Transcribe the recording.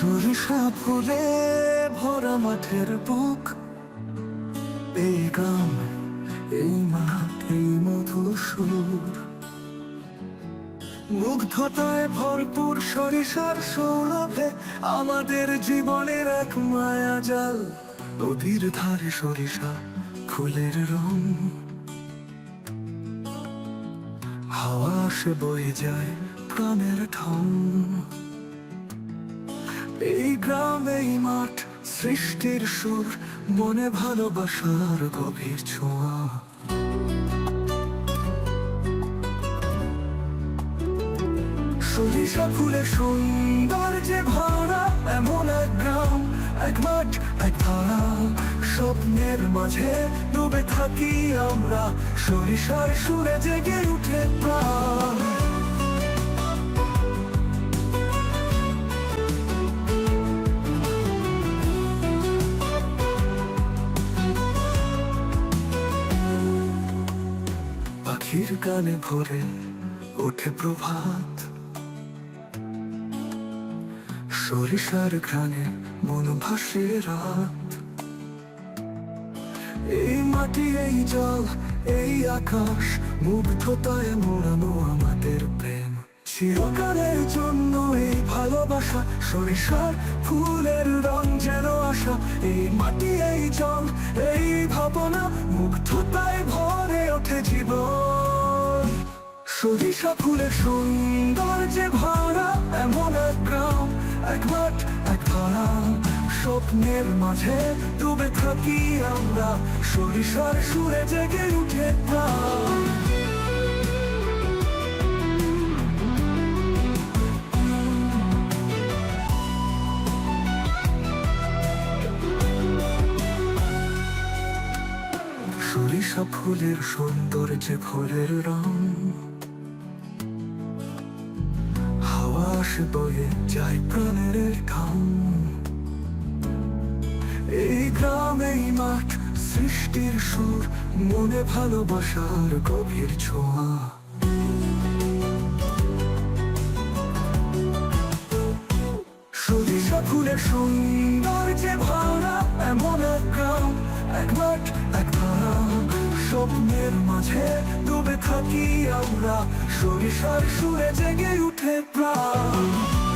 সরিষা ফুলে ভরা মাঠের বুক। গ্রাম এই মাঠ মধুর সুর। মুগ্ধতায় ভরপুর সরিষার সৌরভে আমাদের জীবনের এক মায়া জাল। নদীর ধারে সরিষা ফুলের রং। হাওয়া আসে বয়ে যায় প্রাণের ঠং এই মাঠ, সৃষ্টির সুর, মনে ভালোবাসার গভীর ছোঁয়া। সরিষা ফুলে সুন্দর যে ভরা এমন এক গ্রাম, এক মাঠ, এক ধারা। স্বপ্নের মাঝে ডুবে থাকি আমরা, সরিষার সুরে জেগে উঠে পাখির গানে ভরে ওঠে প্রভাত। সরিষার ঘ্রাণে মন ভাসে রাত। এই মাটি, এই জল, এই আকাশ, মুগ্ধতায় মোড়ানো আমাদের প্রেম। চিরকালের জন্য এই ভালোবাসা, সরিষার ফুলের রং যেন আশা। এই মাটি, এই জল, এই ভাবনা মুগ্ধতায় ভরে ওঠে জীবন। সরিষা ফুলের সুন্দর যে ভরা এমন এক গ্রাম, এক মাঠ, এক ধরা স্বপ্নের মাঝে ডুবে থাকি আমরা, সরিষার সুরে জেগে উঠে প্রাণ। সরিষা ফুলের সুন্দর যে ফুলের রং সৃষ্টির সুর, মনে ভালোবাসার গভীর ছোঁয়া। সরিষা ফুলের সুন্দর যে ভরা এমন এক মাঠ, এক ধারা স্বপ্নের মাঝে ডুবে থাকি আমরা সরিষার সুরে জেগে উঠে প্রাণ।